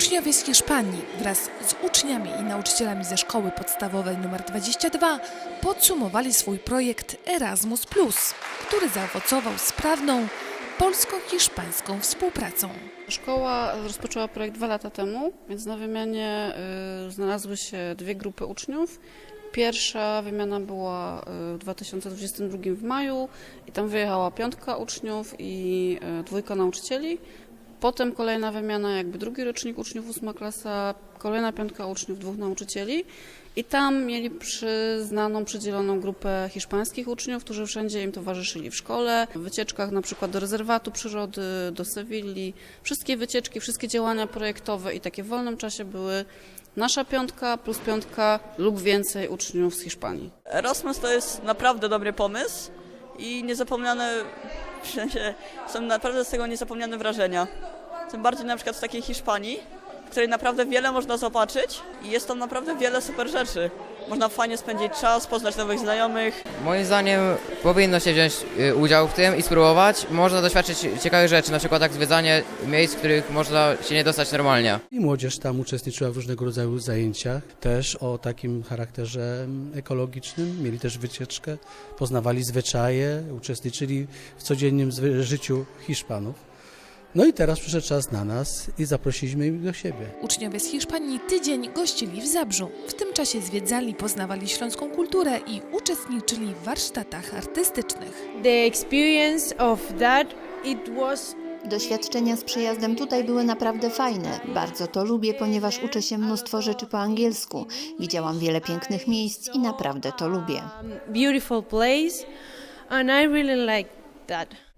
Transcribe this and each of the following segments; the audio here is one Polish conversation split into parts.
Uczniowie z Hiszpanii wraz z uczniami i nauczycielami ze szkoły podstawowej nr 22 podsumowali swój projekt Erasmus, który zaowocował sprawną polsko-hiszpańską współpracą. Szkoła rozpoczęła projekt dwa lata temu, więc na wymianie y, znalazły się dwie grupy uczniów. Pierwsza wymiana była y, w 2022 w maju i tam wyjechała piątka uczniów i y, dwójka nauczycieli. Potem kolejna wymiana, jakby drugi rocznik uczniów, ósma klasa, kolejna piątka uczniów, dwóch nauczycieli. I tam mieli przyznaną, przydzieloną grupę hiszpańskich uczniów, którzy wszędzie im towarzyszyli w szkole, w wycieczkach na przykład do rezerwatu przyrody, do Sewilli. Wszystkie wycieczki, wszystkie działania projektowe i takie w wolnym czasie były nasza piątka plus piątka lub więcej uczniów z Hiszpanii. Erasmus to jest naprawdę dobry pomysł i niezapomniane, w sensie są naprawdę z tego niezapomniane wrażenia. Tym bardziej na przykład w takiej Hiszpanii, której naprawdę wiele można zobaczyć i jest tam naprawdę wiele super rzeczy. Można fajnie spędzić czas, poznać nowych znajomych. Moim zdaniem powinno się wziąć y, udział w tym i spróbować. Można doświadczyć ciekawych rzeczy, na przykład jak zwiedzanie miejsc, w których można się nie dostać normalnie. I młodzież tam uczestniczyła w różnego rodzaju zajęciach, też o takim charakterze mm, ekologicznym. Mieli też wycieczkę, poznawali zwyczaje, uczestniczyli w codziennym życiu Hiszpanów. No i teraz przyszedł czas na nas i zaprosiliśmy ich do siebie. Uczniowie z Hiszpanii tydzień gościli w Zabrzu. W tym czasie zwiedzali, poznawali śląską kulturę i uczestniczyli w warsztatach artystycznych. the experience of that it was Doświadczenia z przyjazdem tutaj były naprawdę fajne. Bardzo to lubię, ponieważ uczę się mnóstwo rzeczy po angielsku. Widziałam wiele pięknych miejsc i naprawdę to lubię. um, beautiful place and i really like that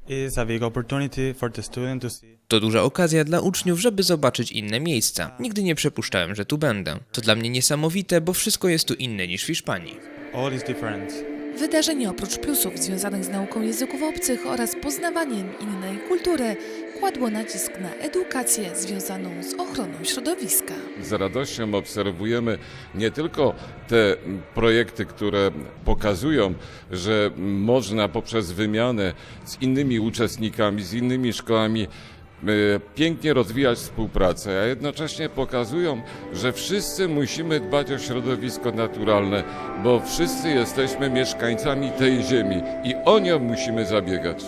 to duża okazja dla uczniów, żeby zobaczyć inne miejsca. Nigdy nie przypuszczałem, że tu będę. To dla mnie niesamowite, bo wszystko jest tu inne niż w Hiszpanii. all is different. Wydarzenie oprócz plusów związanych z nauką języków obcych oraz poznawaniem innej kultury kładło nacisk na edukację związaną z ochroną środowiska. Z radością obserwujemy nie tylko te projekty, które pokazują, że można poprzez wymianę z innymi uczestnikami, z innymi szkołami pięknie rozwijać współpracę, a jednocześnie pokazują, że wszyscy musimy dbać o środowisko naturalne, bo wszyscy jesteśmy mieszkańcami tej ziemi i o nią musimy zabiegać.